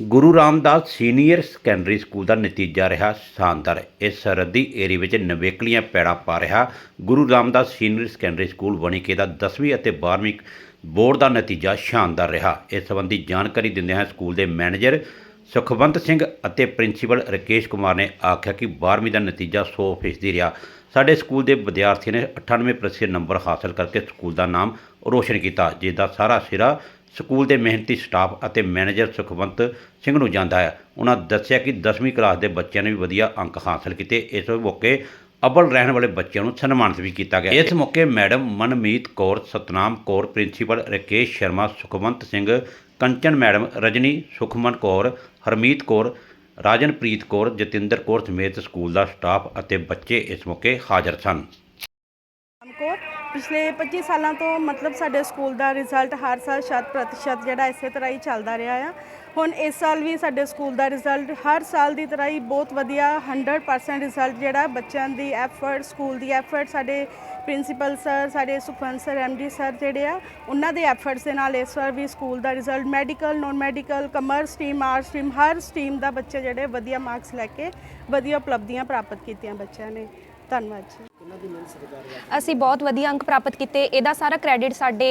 Guru Ramdas senior secondary school ਦਾ ਨਤੀਜਾ ਰਿਹਾ ਸ਼ਾਨਦਾਰ। ਇਸ ਸਰਹੱਦੀ ਏਰੀਏ ਵਿੱਚ ਨਵੇਕਲੀਆਂ ਪੈੜਾਂ ਪਾ ਰਿਹਾ Guru Ramdas senior secondary school Vanike ਦਾ 10ਵੀਂ ਅਤੇ 12ਵੀਂ ਬੋਰਡ ਦਾ ਨਤੀਜਾ ਸ਼ਾਨਦਾਰ ਰਿਹਾ। ਇਸ ਸੰਬੰਧੀ ਜਾਣਕਾਰੀ ਦਿੰਦਿਆਂ ਸਕੂਲ ਦੇ ਮੈਨੇਜਰ ਸੁਖਵੰਤ ਸਿੰਘ ਅਤੇ ਪ੍ਰਿੰਸੀਪਲ ਰਕੇਸ਼ ਕੁਮਾਰ ਨੇ ਆਖਿਆ ਕਿ 12ਵੀਂ ਦਾ ਨਤੀਜਾ 100% ਰਿਹਾ। ਸਾਡੇ ਸਕੂਲ ਦੇ ਵਿਦਿਆਰਥੀਆਂ ਨੇ 98% ਨੰਬਰ ਹਾਸਲ ਕਰਕੇ ਸਕੂਲ ਦਾ ਨਾਮ ਰੋਸ਼ਨ ਕੀਤਾ, ਜਿਸ ਦਾ ਸਾਰਾ ਸਿਰਾ ਸਕੂਲ ਦੇ ਮਿਹਨਤੀ ਸਟਾਫ ਅਤੇ ਮੈਨੇਜਰ ਸੁਖਵੰਤ ਸਿੰਘ ਨੂੰ ਜਾਂਦਾ ਹੈ। ਉਹਨਾਂ ਦੱਸਿਆ ਕਿ 10ਵੀਂ ਕਲਾਸ ਦੇ ਬੱਚਿਆਂ ਨੇ ਵੀ ਵਧੀਆ ਅੰਕ ਹਾਸਲ ਕੀਤੇ। ਇਸ ਮੌਕੇ ਅਵਲ ਰਹਿਣ ਵਾਲੇ ਬੱਚਿਆਂ ਨੂੰ ਸਨਮਾਨਿਤ ਵੀ ਕੀਤਾ ਗਿਆ। ਇਸ ਮੌਕੇ madam Manmeet Kaur, Satnam Kaur, principal Rakesh Sharma, Sukhwant Singh, Kanchan madam Rajni, Sukhman Kaur, Harmeet Kaur, Rajanpreet Kaur, Jatinder Kaur ਸਮੇਤ ਸਕੂਲ ਦਾ ਸਟਾਫ ਅਤੇ ਬੱਚੇ ਇਸ ਮੌਕੇ ਹਾਜ਼ਰ ਸਨ। ਪਿਛਲੇ 25 ਸਾਲਾਂ ਤੋਂ ਮਤਲਬ ਸਾਡੇ ਸਕੂਲ ਦਾ ਰਿਜ਼ਲਟ ਹਰ ਸਾਲ ਸ਼ਤ ਪ੍ਰਤੀਸ਼ਤ ਜਿਹੜਾ ਇਸੇ ਤਰ੍ਹਾਂ ਹੀ ਚੱਲਦਾ ਰਿਹਾ ਆ। ਹੁਣ ਇਸ ਸਾਲ ਵੀ ਸਾਡੇ ਸਕੂਲ ਦਾ ਰਿਜ਼ਲਟ ਹਰ ਸਾਲ ਦੀ ਤਰ੍ਹਾਂ ਹੀ ਬਹੁਤ ਵਧੀਆ 100% ਰਿਜ਼ਲਟ ਜਿਹੜਾ ਬੱਚਿਆਂ ਦੀ ਐਫਰਟ, ਸਕੂਲ ਦੀ ਐਫਰਟ, ਸਾਡੇ ਪ੍ਰਿੰਸੀਪਲ ਸਰ, ਸਾਡੇ ਸੁਖਵੰਤ ਸਰ ਐਮਡੀ ਸਰ ਜਿਹੜੇ ਆ, ਉਹਨਾਂ ਦੇ ਐਫਰਟਸ ਦੇ ਨਾਲ ਇਸ ਵਾਰ ਵੀ ਸਕੂਲ ਦਾ result medical, non medical, commerce stream arts stream ਹਰ ਸਟਰੀਮ ਦਾ ਬੱਚੇ ਜਿਹੜੇ ਵਧੀਆ ਮਾਰਕਸ ਲੈ ਕੇ ਵਧੀਆ ਉਪਲਬਧੀਆਂ ਪ੍ਰਾਪਤ ਕੀਤੀਆਂ ਬੱਚਿਆਂ ਨੇ। ਧੰਨਵਾਦ ਜੀ। ਅਸੀਂ ਬਹੁਤ ਵਧੀਆ ਅੰਕ ਪ੍ਰਾਪਤ ਕੀਤੇ। ਇਹਦਾ ਸਾਰਾ ਕ੍ਰੈਡਿਟ ਸਾਡੇ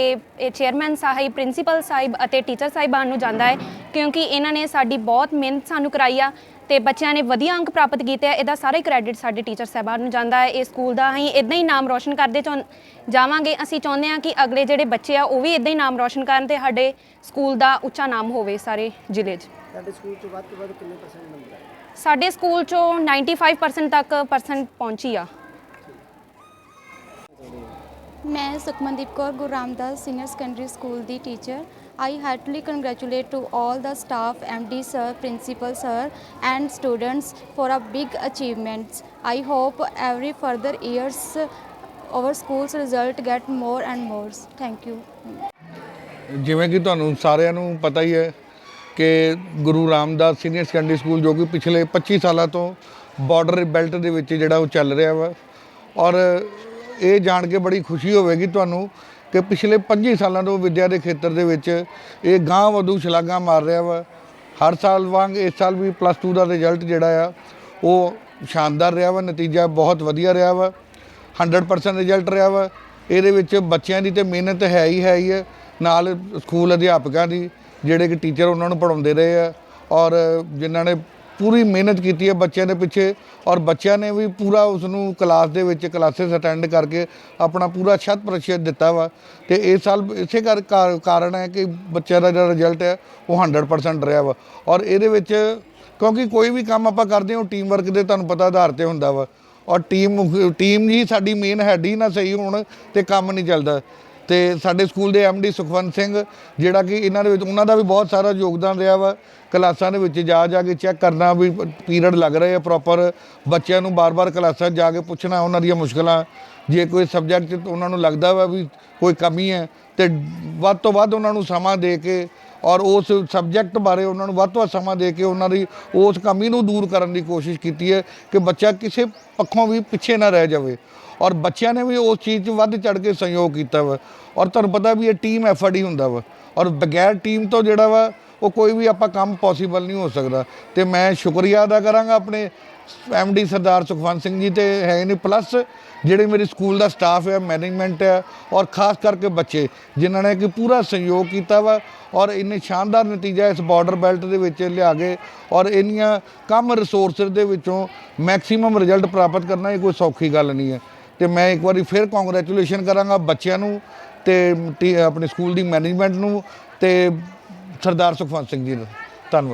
ਚੇਅਰਮੈਨ ਸਾਹਿਬ ਪ੍ਰਿੰਸੀਪਲ ਸਾਹਿਬ ਅਤੇ ਟੀਚਰ ਸਾਹਿਬਾਨ ਨੂੰ ਜਾਂਦਾ ਹੈ ਕਿਉਂਕਿ ਇਹਨਾਂ ਨੇ ਸਾਡੀ ਬਹੁਤ ਮਿਹਨਤ ਸਾਨੂੰ ਕਰਾਈ ਆ ਤੇ ਬੱਚਿਆਂ ਨੇ ਵਧੀਆ ਅੰਕ ਪ੍ਰਾਪਤ ਕੀਤੇ ਆ। ਇਹਦਾ ਸਾਰਾ ਹੀ ਕ੍ਰੈਡਿਟ ਸਾਡੇ ਟੀਚਰ ਸਾਹਿਬਾਨ ਨੂੰ ਜਾਂਦਾ ਹੈ। ਇਹ ਸਕੂਲ ਦਾ ਅਸੀਂ ਇਦਾਂ ਹੀ ਨਾਮ ਰੋਸ਼ਨ ਕਰਦੇ ਚਾਹੁੰ ਜਾਵਾਂਗੇ। ਅਸੀਂ ਚਾਹੁੰਦੇ ਹਾਂ ਕਿ ਅਗਲੇ ਜਿਹੜੇ ਬੱਚੇ ਆ ਉਹ ਵੀ ਇਦਾਂ ਹੀ ਨਾਮ ਰੋਸ਼ਨ ਕਰਨ ਤੇ ਸਾਡੇ ਸਕੂਲ ਦਾ ਉੱਚਾ ਨਾਮ ਹੋਵੇ ਸਾਰੇ ਜ਼ਿਲ੍ਹੇ 'ਚ। ਸਾਡੇ ਸਕੂਲ ਤੋਂ ਵੱਧ ਤੋਂ ਵੱਧ ਕਿੰਨੇ ਪਰਸੈਂਟ ਨੰਬਰ ਆਏ ਸਾਡੇ ਸਕੂਲ 'ਚੋਂ 95% ਤੱਕ ਪਰਸੈਂਟ ਪਹੁੰਚੀ ਆ ਮੈਂ Sukhmandeep Kaur Guru Ramdas senior secondary school the teacher I heartly congratulate to all the staff md sir principal sir and students for a big achievements i hope every further years our school's result get more and more thank you ਜਿਵੇਂ ਕਿ ਤੁਹਾਨੂੰ ਸਾਰਿਆਂ ਨੂੰ ਪਤਾ ਹੀ ਹੈ ਕਿ Guru Ramdas senior secondary school ਜੋ ਕਿ ਪਿਛਲੇ 25 ਸਾਲਾਂ ਤੋਂ ਬਾਰਡਰ ਬੈਲਟ ਦੇ ਵਿੱਚ ਜਿਹੜਾ ਉਹ ਚੱਲ ਰਿਹਾ ਵਾ। ਔਰ ਇਹ ਜਾਣ ਕੇ ਬੜੀ ਖੁਸ਼ੀ ਹੋਵੇਗੀ ਤੁਹਾਨੂੰ ਕਿ ਪਿਛਲੇ 25 ਸਾਲਾਂ ਤੋਂ ਵਿਦਿਆ ਦੇ ਖੇਤਰ ਦੇ ਵਿੱਚ ਇਹ ਗਾਂਹ ਵਧੂ ਛਲਾਂਗਾ ਮਾਰ ਰਿਹਾ ਵਾ। ਹਰ ਸਾਲ ਵਾਂਗ ਇਸ ਸਾਲ ਵੀ ਪਲੱਸ 2 ਦਾ ਰਿਜ਼ਲਟ ਜਿਹੜਾ ਆ, ਉਹ ਸ਼ਾਨਦਾਰ ਰਿਹਾ ਵਾ। ਨਤੀਜਾ ਬਹੁਤ ਵਧੀਆ ਰਿਹਾ ਵਾ। 100% ਰਿਜ਼ਲਟ ਰਿਹਾ ਵਾ। ਇਹਦੇ ਵਿੱਚ ਬੱਚਿਆਂ ਦੀ ਤੇ ਮਿਹਨਤ ਹੈ ਹੀ ਹੈ ਹੀ ਹੈ ਨਾਲ ਸਕੂਲ ਅਧਿਆਪਕਾਂ ਦੀ ਜਿਹੜੇ ਕਿ ਟੀਚਰ ਉਹਨਾਂ ਨੂੰ ਪੜਾਉਂਦੇ ਰਹੇ ਆ ਔਰ ਜਿਨ੍ਹਾਂ ਨੇ ਪੂਰੀ ਮਿਹਨਤ ਕੀਤੀ ਹੈ ਬੱਚਿਆਂ ਦੇ ਪਿੱਛੇ ਔਰ ਬੱਚਿਆਂ ਨੇ ਵੀ ਪੂਰਾ ਉਸ ਨੂੰ ਕਲਾਸ ਦੇ ਵਿੱਚ ਕਲਾਸਿਸ ਅਟੈਂਡ ਕਰਕੇ ਆਪਣਾ ਪੂਰਾ ਸ਼ਤ ਪ੍ਰਤੀਸ਼ਤ ਦਿੱਤਾ ਵਾ ਤੇ ਇਸ ਸਾਲ ਇਸੇ ਕਰ ਕਾ- ਕਾਰਨ ਹੈ ਕਿ ਬੱਚਿਆਂ ਦਾ ਜਿਹੜਾ ਰਿਜ਼ਲਟ ਹੈ ਉਹ 100% ਰਿਹਾ ਵਾ ਔਰ ਇਹਦੇ ਵਿੱਚ ਕਿਉਂਕਿ ਕੋਈ ਵੀ ਕੰਮ ਆਪਾਂ ਕਰਦੇ ਹਾਂ ਟੀਮ ਵਰਕ ਦੇ ਤੁਹਾਨੂੰ ਪਤਾ ਆਧਾਰ ਤੇ ਹੁੰਦਾ ਵਾ ਔਰ ਟੀਮ ਟੀਮ ਹੀ ਸਾਡੀ ਮੇਨ ਹੈਡ ਹੀ ਨਾ ਸਹੀ ਹੋਣ ਤੇ ਕੰਮ ਨਹੀਂ ਚੱਲਦਾ। ਤੇ ਸਾਡੇ ਸਕੂਲ ਦੇ ਡੀ ਸੁਖਵੰਤ ਸਿੰਘ, ਜਿਹੜਾ ਕਿ ਇਹਨਾਂ ਦੇ ਵਿੱਚ, ਉਹਨਾਂ ਦਾ ਵੀ ਬਹੁਤ ਸਾਰਾ ਯੋਗਦਾਨ ਰਿਹਾ ਵਾ। ਕਲਾਸਾਂ ਦੇ ਵਿੱਚ ਜਾ ਜਾ ਕੇ ਚੈੱਕ ਕਰਨਾ ਵੀ ਪੀਰੀਅਡ ਲੱਗ ਰਹੇ ਆ ਪ੍ਰੋਪਰ ਬੱਚਿਆਂ ਨੂੰ ਬਾਰ-ਬਾਰ ਕਲਾਸਾਂ 'ਚ ਜਾ ਕੇ ਪੁੱਛਣਾ, ਉਹਨਾਂ ਦੀਆਂ ਮੁਸ਼ਕਲਾਂ। ਜੇ ਕੋਈ ਸਬਜੈਕਟ 'ਚ ਉਹਨਾਂ ਨੂੰ ਲੱਗਦਾ ਵਾ ਵੀ ਕੋਈ ਕਮੀ ਹੈ, ਤੇ ਵੱਧ ਤੋਂ ਵੱਧ ਉਹਨਾਂ ਨੂੰ ਸਮਾਂ ਦੇ ਕੇ ਔਰ ਉਸ ਸਬਜੈਕਟ ਬਾਰੇ ਉਹਨਾਂ ਨੂੰ ਵੱਧ ਤੋਂ ਵੱਧ ਸਮਾਂ ਦੇ ਕੇ ਉਹਨਾਂ ਦੀ ਉਸ ਕਮੀ ਨੂੰ ਦੂਰ ਕਰਨ ਦੀ ਕੋਸ਼ਿਸ਼ ਕੀਤੀ ਹੈ ਕਿ ਬੱਚਾ ਕਿਸੇ ਪੱਖੋਂ ਵੀ ਪਿੱਛੇ ਨਾ ਰਹਿ ਜਾਵੇ। ਔਰ ਬੱਚਿਆਂ ਨੇ ਵੀ ਉਸ ਚੀਜ਼ 'ਚ ਵੱਧ ਚੜ ਕੇ ਸਹਿਯੋਗ ਕੀਤਾ ਵਾ। ਔਰ ਤੁਹਾਨੂੰ ਪਤਾ ਵੀ ਇਹ ਟੀਮ ਐਫਰਟ ਹੀ ਹੁੰਦਾ ਵਾ। ਔਰ ਬਗੈਰ ਟੀਮ ਤੋਂ ਜਿਹੜਾ ਵਾ ਉਹ ਕੋਈ ਵੀ ਆਪਾਂ ਕੰਮ ਪੋਸੀਬਲ ਨਹੀਂ ਹੋ ਸਕਦਾ। ਤੇ ਮੈਂ ਸ਼ੁਕਰੀਆ ਅਦਾ ਕਰਾਂਗਾ ਆਪਣੇ ਡੀ ਸਰਦਾਰ ਸੁਖਵੰਤ ਸਿੰਘ ਜੀ ਤੇ ਹੈ ਨੇ ਪਲੱਸ ਜਿਹੜੇ ਮੇਰੇ ਸਕੂਲ ਦਾ ਸਟਾਫ ਹੈ ਮੈਨੇਜਮੈਂਟ ਹੈ ਔਰ ਖਾਸ ਕਰਕੇ ਬੱਚੇ, ਜਿਨ੍ਹਾਂ ਨੇ ਕਿ ਪੂਰਾ ਸਹਿਯੋਗ ਕੀਤਾ ਵਾ ਔਰ ਇੰਨੇ ਸ਼ਾਨਦਾਰ ਨਤੀਜਾ ਇਸ ਬਾਰਡਰ ਬੈਲਟ ਦੇ ਵਿੱਚ ਲਿਆ ਗਏ ਔਰ ਇੰਨੀਆਂ ਕਮ ਰਿਸੋਰਸਸ ਦੇ ਵਿੱਚੋਂ ਮੈਕਸਿਮਮ ਰਿਜ਼ਲਟ ਪ੍ਰਾਪਤ ਕਰਨਾ ਇਹ ਕੋਈ ਸੌਖੀ ਗੱਲ ਨਹੀਂ ਹੈ। ਤੇ ਮੈਂ ਇੱਕ ਵਾਰੀ ਫਿਰ ਕੰਗ੍ਰੈਚੁਲੇਸ਼ਨ ਕਰਾਂਗਾ ਬੱਚਿਆਂ ਨੂੰ ਤੇ ਟੀ- ਆਪਣੇ ਸਕੂਲ ਦੀ ਮੈਨੇਜਮੈਂਟ ਨੂੰ ਤੇ ਸਰਦਾਰ ਸੁਖਵੰਤ ਸਿੰਘ ਜੀ ਨੂੰ। ਧੰਨਵਾਦ।